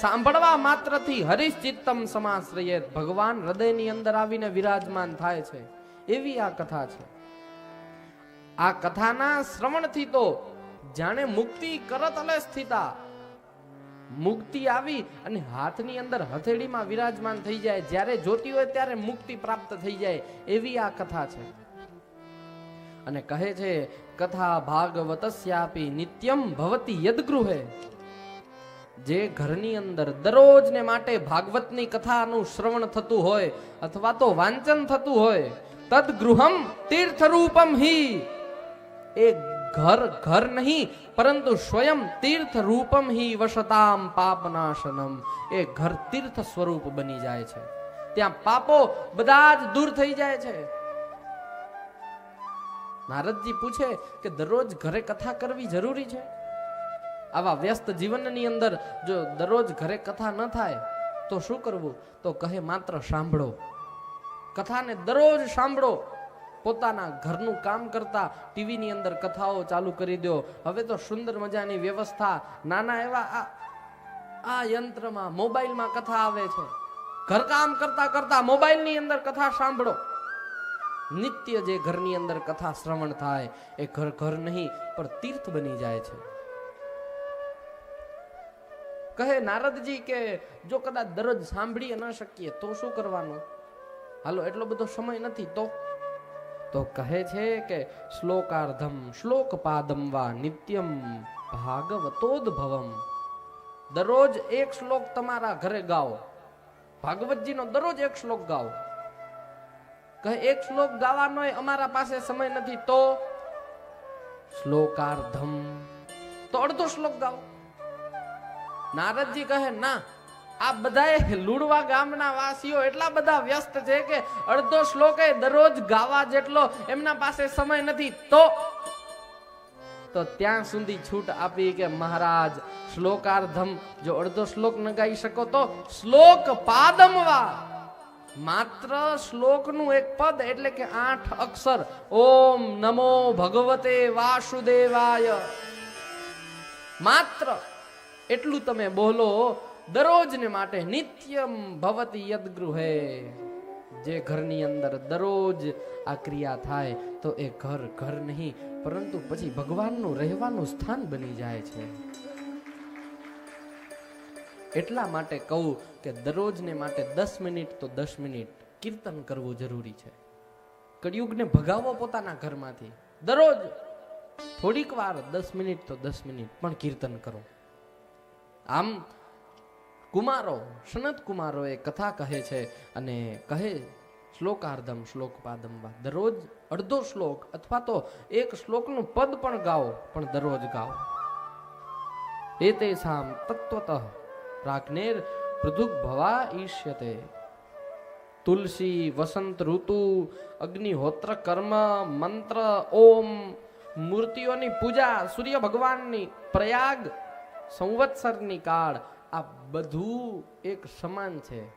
સાંભળવા માત્રથી હરિશ્ચિત્તમ સમાશ્રયે ભગવાન હૃદયની અંદર આવીને વિરાજમાન થાય છે. એવી આ કથા છે. આ કથાના શ્રવણથી તો જાણે મુક્તિ કરત અલે સ્થિતા. મુક્તિ આવી અને હાથની અંદર હથેળીમાં વિરાજમાન થઈ જાય. જ્યારે જોતી હોય ત્યારે મુક્તિ પ્રાપ્ત થઈ જાય. એવી આ કથા છે. અને કહે છે, કથા ભાગવતસ્યાપી નિત્યમ ભવતી યદગૃહે. જે ઘરની અંદર દરરોજ ને માટે ભાગવતની કથાનું શ્રવણ થતું હોય અથવા તો વાંચન થતું હોય તદ ગૃહમ તીર્થરૂપમ હી. એ ઘર ઘર નહીં, પરંતુ સ્વયં તીર્થ રૂપમ હિ વસતામ પાપનાશનમ. એ ઘર તીર્થ સ્વરૂપ બની જાય છે. ત્યાં પાપો બધા જ દૂર થઈ જાય છે. નારદજી પૂછે કે દરરોજ ઘરે કથા કરવી જરૂરી છે? આવા વ્યસ્ત જીવનની અંદર જો દરરોજ ઘરે કથા ન થાય, તો શું કરવું? તો કહે માત્ર સાંભળો. કથાને દરરોજ સાંભળો. પોતાના ઘરનું કામ કરતા ટીવીની અંદર કથાઓ ચાલુ કરી દો. હવે તો સુંદર મજાની વ્યવસ્થા. નાના એવા આ આ યંત્રમાં મોબાઈલમાં કથા આવે છે. ઘરકામ કરતા કરતા મોબાઈલની અંદર કથા સાંભળો. નિત્ય જે ઘરની અંદર કથા શ્રવણ થાય, એ ઘર ઘર નહીં, પણ તીર્થ બની જાય છે. કહે, નારદજી કે જો કદાચ દરરોજ સાંભળી ન શકીએ, તો શું કરવાનું? હાલો, એટલો બધો સમય નથી, તો? તો કહે છે કે, શ્લોકાર્ધમ શ્લોક પાદમ વા નિત્યમ ભાગવતોદભવમ. દરરોજ એક શ્લોક તમારા ઘરે ગાઓ. ભાગવતજીનો દરરોજ એક શ્લોક ગાઓ. કહે, એક શ્લોક ગાવાનો અમારા પાસે સમય નથી, તો? શ્લોકાર્ધમ. તો અડધો શ્લોક ગાઓ. નારદજી કહે, ના, આ બધા લુડવા ગામના વાસીઓ એટલા બધા વ્યસ્ત છે કે અડધો શ્લોક દરરોજ ગાવા જેટલો એમના પાસે સમય નથી. તો? તો ત્યાં સુધી છૂટ આપી કે, મહારાજ, શ્લોકાર્ધમ, જો અડધો શ્લોક ન ગાઈ શકો તો શ્લોક પાદમવા. માત્ર શ્લોકનું એક પદ એટલે કે આઠ અક્ષર. ઓમ નમો ભગવતે વાસુદેવાય. માત્ર એટલું તમે બોલો દરરોજ ને માટે નિત્યમ ભવતી યદગૃહે. જે ઘરની અંદર દરરોજ આ ક્રિયા થાય, તો એ ઘર ઘર નહીં, પરંતુ પછી ભગવાનનું રહેવાનું સ્થાન બની જાય છે. એટલા માટે કહું કે દરરોજને માટે દસ મિનિટ તો દસ મિનિટ કીર્તન કરવું જરૂરી છે. કળિયુગને ભગાવો પોતાના ઘરમાંથી. દરરોજ થોડીક વાર દસ મિનિટ તો દસ મિનિટ પણ કીર્તન કરો. આમ કુમારો, સનત કુમારો એ કથા કહે છે અને કહે શ્લોકાર્ધમ શ્લોક પાદમવા દરરોજ અડધો શ્લોક અથવા તો એક શ્લોકનું પદ પણ ગાઓ, પણ દરરોજ ગાઓ. એ તે સામ તત્વતઃ પ્રાજ્ઞેર પૃથુક ભવા ઈષ્યતે. તુલસી, વસંત ઋતુ, અગ્નિહોત્ર, કર્મ, મંત્ર, ઓમ, મૂર્તિઓની પૂજા, સૂર્ય ભગવાનની પ્રયાગ સંવત્સરની કાળ આ બધું એક સમાન છે.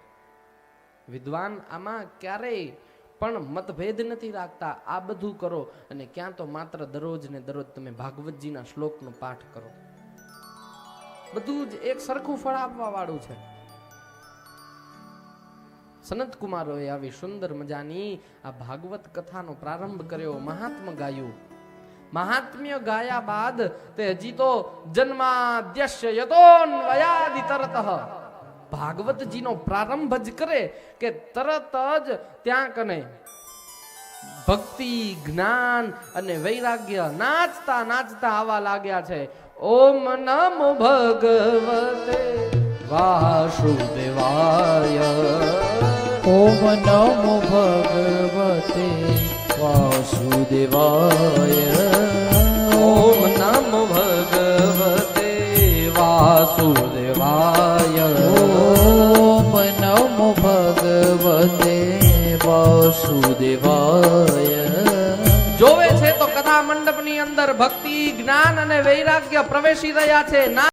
વિદ્વાન આમાં ક્યારેય પણ મતભેદ નથી રાખતા. આ બધું કરો અને ક્યાં તો માત્ર દરરોજ ને દરરોજ તમે ભાગવતજીના શ્લોકનો પાઠ કરો. બધું જ એક સરખું ફળ આપવા વાળું છે. સનત કુમારોએ આવી સુંદર મજાની આ ભાગવત કથાનો પ્રારંભ કર્યો મહાત્મ ગાયું. મહાત્મ્ય ગાયા બાદ તે હજી તો જન્માદ્યશ્ય યતોન્વયાદિ તરત. ભાગવતજીનો પ્રારંભ જ કરે કે તરત જ ત્યાં કને ભક્તિ, જ્ઞાન અને વૈરાગ્ય નાચતા નાચતા આવા લાગ્યા છે. ઓમ નમો ભગવતે વાસુદેવાય. ઓમ નમો ભગવતે વાસુદેવાય. વાસુદેવાય જોવે છે તો કથા મંડપની અંદર ભક્તિ જ્ઞાન અને વૈરાગ્ય પ્રવેશી રહ્યા છે.